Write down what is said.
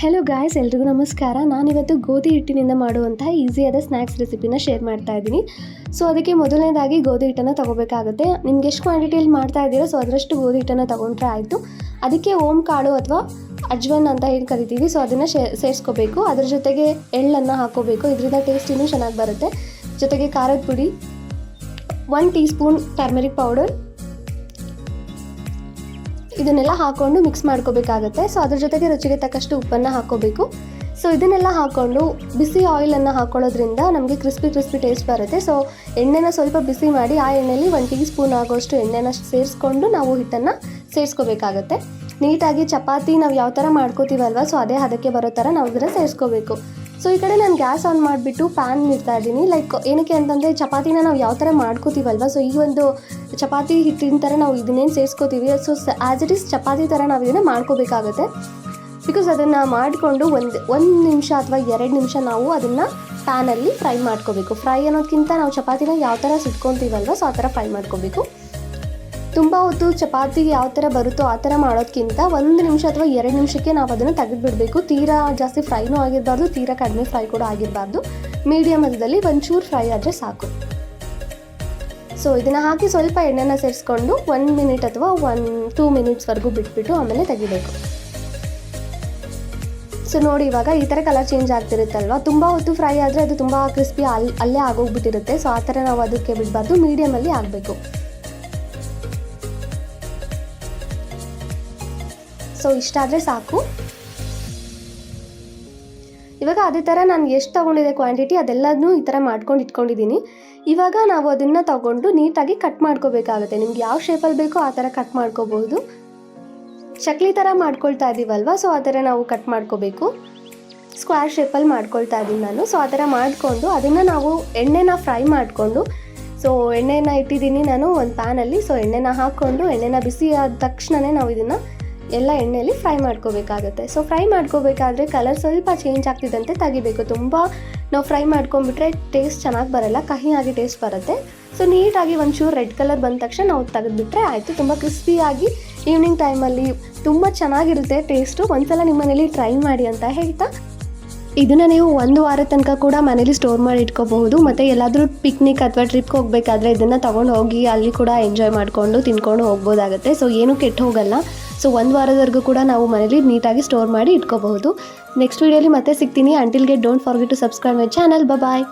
Hello guys ಎಲ್ರಿಗೂ ನಮಸ್ಕಾರ. ನಾನಿವತ್ತು ಗೋಧಿ ಹಿಟ್ಟಿನಿಂದ ಮಾಡುವಂತಹ ಈಸಿಯಾದ ಸ್ನ್ಯಾಕ್ಸ್ ರೆಸಿಪಿನ ಶೇರ್ ಮಾಡ್ತಾ ಇದ್ದೀನಿ. ಸೊ ಅದಕ್ಕೆ ಮೊದಲನೇದಾಗಿ ಗೋಧಿ ಹಿಟ್ಟನ್ನು ತಗೋಬೇಕಾಗುತ್ತೆ. ನಿಮ್ಗೆ ಎಷ್ಟು ಕ್ವಾಂಟಿಟಿಯಲ್ಲಿ ಮಾಡ್ತಾ ಇದ್ದೀರೋ ಸೊ ಅದರಷ್ಟು ಗೋಧಿ ಹಿಟ್ಟನ್ನು ತೊಗೊಂಡ್ರೆ ಆಯಿತು. ಅದಕ್ಕೆ ಓಂ ಕಾಳು ಅಥವಾ ಅಜ್ವನ್ ಅಂತ ಹೇಳಿ ಕರಿತೀವಿ. ಸೊ ಅದನ್ನು ಸೇರಿಸ್ಕೋಬೇಕು. ಅದ್ರ ಜೊತೆಗೆ ಎಳ್ಳನ್ನು ಹಾಕೋಬೇಕು. ಇದರಿಂದ ಟೇಸ್ಟ್ ಇನ್ನೂ ಚೆನ್ನಾಗಿ ಬರುತ್ತೆ. ಜೊತೆಗೆ ಖಾರದ ಪುಡಿ one teaspoon turmeric powder ಇದನ್ನೆಲ್ಲ ಹಾಕೊಂಡು ಮಿಕ್ಸ್ ಮಾಡ್ಕೋಬೇಕಾಗತ್ತೆ. ಸೊ ಅದ್ರ ಜೊತೆಗೆ ರುಚಿಗೆ ತಕ್ಕಷ್ಟು ಉಪ್ಪನ್ನು ಹಾಕೋಬೇಕು ಸೊ ಇದನ್ನೆಲ್ಲ ಹಾಕೊಂಡು ಬಿಸಿ ಆಯಿಲನ್ನು ಹಾಕೊಳ್ಳೋದ್ರಿಂದ ನಮಗೆ ಕ್ರಿಸ್ಪಿ ಕ್ರಿಸ್ಪಿ ಟೇಸ್ಟ್ ಬರುತ್ತೆ. ಸೊ ಎಣ್ಣೆನ ಸ್ವಲ್ಪ ಬಿಸಿ ಮಾಡಿ ಆ ಎಣ್ಣೆಯಲ್ಲಿ ಒಂದು ಟೀ ಸ್ಪೂನ್ ಆಗೋಷ್ಟು ಎಣ್ಣೆನ ಸೇರಿಸ್ಕೊಂಡು ನಾವು ಹಿಟ್ಟನ್ನು ಸೇರಿಸ್ಕೋಬೇಕಾಗತ್ತೆ. ನೀಟಾಗಿ ಚಪಾತಿ ನಾವು ಯಾವ ಥರ ಮಾಡ್ಕೋತೀವಲ್ವ ಸೊ ಅದೇ ಹದಕ್ಕೆ ಬರೋ ಥರ ನಾವು ಇದನ್ನು ಸೇರಿಸ್ಕೋಬೇಕು. ಸೊ ಈ ಕಡೆ ನಾನು ಗ್ಯಾಸ್ ಆನ್ ಮಾಡಿಬಿಟ್ಟು ಪ್ಯಾನ್ ಇಡ್ತಾ ಇದ್ದೀನಿ. ಲೈಕ್ ಏನಕ್ಕೆ ಅಂತಂದರೆ ಚಪಾತಿನ ನಾವು ಯಾವ ಥರ ಮಾಡ್ಕೋತೀವಲ್ವ? ಸೊ ಈ ಒಂದು ಚಪಾತಿ ಹಿಟ್ಟಿನ ಥರ ನಾವು ಇದನ್ನೇನು ಸೇರಿಸ್ಕೋತೀವಿ. So as it is chapati ಥರ ನಾವು ಇದನ್ನು ಮಾಡ್ಕೋಬೇಕಾಗತ್ತೆ. ಬಿಕಾಸ್ ಅದನ್ನು ಮಾಡಿಕೊಂಡು ಒಂದು ಒಂದು ನಿಮಿಷ ಅಥವಾ ಎರಡು ನಿಮಿಷ ನಾವು ಅದನ್ನು ಪ್ಯಾನಲ್ಲಿ ಫ್ರೈ ಮಾಡ್ಕೋಬೇಕು. ಫ್ರೈ ಅನ್ನೋದಕ್ಕಿಂತ ನಾವು ಚಪಾತಿನ ಯಾವ ಥರ ಸುಟ್ಕೊತೀವಲ್ವ, ಸೊ ಆ ಥರ ಫ್ರೈ ಮಾಡ್ಕೋಬೇಕು. ತುಂಬ ಹೊತ್ತು ಚಪಾತಿ ಯಾವ ಥರ ಬರುತ್ತೋ ಆ ಥರ ಮಾಡೋದಕ್ಕಿಂತ ಒಂದು ನಿಮಿಷ ಅಥವಾ ಎರಡು ನಿಮಿಷಕ್ಕೆ ನಾವು ಅದನ್ನು ತೆಗೆದುಬಿಡಬೇಕು. ತೀರಾ ಜಾಸ್ತಿ ಫ್ರೈನೂ ಆಗಿರಬಾರ್ದು, ತೀರಾ ಕಡಿಮೆ ಫ್ರೈ ಕೂಡ ಆಗಿರಬಾರ್ದು. ಮೀಡಿಯಮ್ ಅದರಲ್ಲಿ ಒಂಚೂರು ಫ್ರೈ ಆದರೆ ಸಾಕು. ಸೊ ಇದನ್ನು ಹಾಕಿ ಸ್ವಲ್ಪ ಎಣ್ಣೆನ ಸೇರಿಸ್ಕೊಂಡು ಒನ್ ಮಿನಿಟ್ ಅಥವಾ ಒನ್ ಟೂ ಮಿನಿಟ್ಸ್ವರೆಗೂ ಬಿಟ್ಬಿಟ್ಟು ಆಮೇಲೆ ತೆಗಿಬೇಕು. ಸೊ ನೋಡಿ ಇವಾಗ ಈ ಥರ ಕಲರ್ ಚೇಂಜ್ ಆಗ್ತಿರುತ್ತಲ್ವ? ತುಂಬ ಹೊತ್ತು ಫ್ರೈ ಆದರೆ ಅದು ತುಂಬ ಕ್ರಿಸ್ಪಿ ಅಲ್ಲಿ ಅಲ್ಲೇ ಆಗೋಗ್ಬಿಟ್ಟಿರುತ್ತೆ. ಸೊ ಆ ಥರ ನಾವು ಅದಕ್ಕೆ ಬಿಡಬಾರ್ದು. ಮೀಡಿಯಮಲ್ಲಿ ಆಗಬೇಕು. ಸೊ ಇಷ್ಟಾದರೆ ಸಾಕು. ಇವಾಗ ಅದೇ ಥರ ನಾನು ಎಷ್ಟು ತೊಗೊಂಡಿದೆ ಕ್ವಾಂಟಿಟಿ ಅದೆಲ್ಲದನ್ನೂ ಈ ಥರ ಮಾಡ್ಕೊಂಡು ಇಟ್ಕೊಂಡಿದ್ದೀನಿ. ಇವಾಗ ನಾವು ಅದನ್ನು ತೊಗೊಂಡು ನೀಟಾಗಿ ಕಟ್ ಮಾಡ್ಕೋಬೇಕಾಗುತ್ತೆ. ನಿಮ್ಗೆ ಯಾವ ಶೇಪಲ್ಲಿ ಬೇಕೋ ಆ ಥರ ಕಟ್ ಮಾಡ್ಕೋಬಹುದು ಚಕ್ಲಿ ಥರ ಮಾಡ್ಕೊಳ್ತಾ ಇದ್ದೀವಲ್ವ ಸೊ ಆ ಥರ ನಾವು ಕಟ್ ಮಾಡ್ಕೋಬೇಕು. ಸ್ಕ್ವೇರ್ ಶೇಪಲ್ಲಿ ಮಾಡ್ಕೊಳ್ತಾ ಇದ್ದೀನಿ ನಾನು. ಸೊ ಆ ಥರ ಮಾಡಿಕೊಂಡು ಅದನ್ನು ನಾವು ಎಣ್ಣೆನ ಫ್ರೈ ಮಾಡಿಕೊಂಡು ಸೊ ಎಣ್ಣೆನ ಇಟ್ಟಿದ್ದೀನಿ ನಾನು ಒಂದು ಪ್ಯಾನಲ್ಲಿ ಸೊ ಎಣ್ಣೆನ ಹಾಕ್ಕೊಂಡು ಎಣ್ಣೆನ ಬಿಸಿ ಆದ ತಕ್ಷಣವೇ ನಾವು ಇದನ್ನು ಎಲ್ಲ ಎಣ್ಣೆಯಲ್ಲಿ ಫ್ರೈ ಮಾಡ್ಕೋಬೇಕಾಗುತ್ತೆ. ಸೊ ಫ್ರೈ ಮಾಡ್ಕೋಬೇಕಾದ್ರೆ ಕಲರ್ ಸ್ವಲ್ಪ ಚೇಂಜ್ ಆಗ್ತಿದ್ದಂತೆ ತೆಗಿಬೇಕು. ತುಂಬ ನಾವು ಫ್ರೈ ಮಾಡ್ಕೊಂಡ್ಬಿಟ್ರೆ ಟೇಸ್ಟ್ ಚೆನ್ನಾಗಿ ಬರಲ್ಲ ಕಹಿಯಾಗಿ ಟೇಸ್ಟ್ ಬರುತ್ತೆ. ಸೊ ನೀಟಾಗಿ ಒಂಚೂರು ರೆಡ್ ಕಲರ್ ಬಂದ ತಕ್ಷಣ ನಾವು ತೆಗೆದುಬಿಟ್ರೆ ಆಯಿತು. ತುಂಬ ಕ್ರಿಸ್ಪಿಯಾಗಿ ಈವ್ನಿಂಗ್ ಟೈಮಲ್ಲಿ ತುಂಬ ಚೆನ್ನಾಗಿರುತ್ತೆ ಟೇಸ್ಟು ಒಂದ್ಸಲ ನಿಮ್ಮ ಮನೇಲಿ ಟ್ರೈ ಮಾಡಿ ಅಂತ ಹೇಳ್ತಾ. ಇದನ್ನು ನೀವು ಒಂದು ವಾರ ತನಕ ಕೂಡ ಮನೇಲಿ ಸ್ಟೋರ್ ಮಾಡಿ ಇಟ್ಕೋಬಹುದು. ಮತ್ತು ಎಲ್ಲಾದರೂ ಪಿಕ್ನಿಕ್ ಅಥವಾ ಟ್ರಿಪ್ಗೆ ಹೋಗಬೇಕಾದ್ರೆ ಇದನ್ನು ತೊಗೊಂಡು ಹೋಗಿ ಅಲ್ಲಿ ಕೂಡ ಎಂಜಾಯ್ ಮಾಡಿಕೊಂಡು ತಿನ್ಕೊಂಡು ಹೋಗ್ಬೋದಾಗುತ್ತೆ. ಸೊ ಏನೂ ಕೆಟ್ಟು ಹೋಗಲ್ಲ. ಸೊ ಒಂದು ವಾರದವರೆಗೂ ಕೂಡ ನಾವು ಮನೇಲಿ ನೀಟಾಗಿ ಸ್ಟೋರ್ ಮಾಡಿ ಇಟ್ಕೋಬಹುದು. ನೆಕ್ಸ್ಟ್ ವೀಡಿಯೋಲಿ ಮತ್ತೆ ಸಿಗ್ತೀನಿ. Until get don't forget to subscribe my channel bye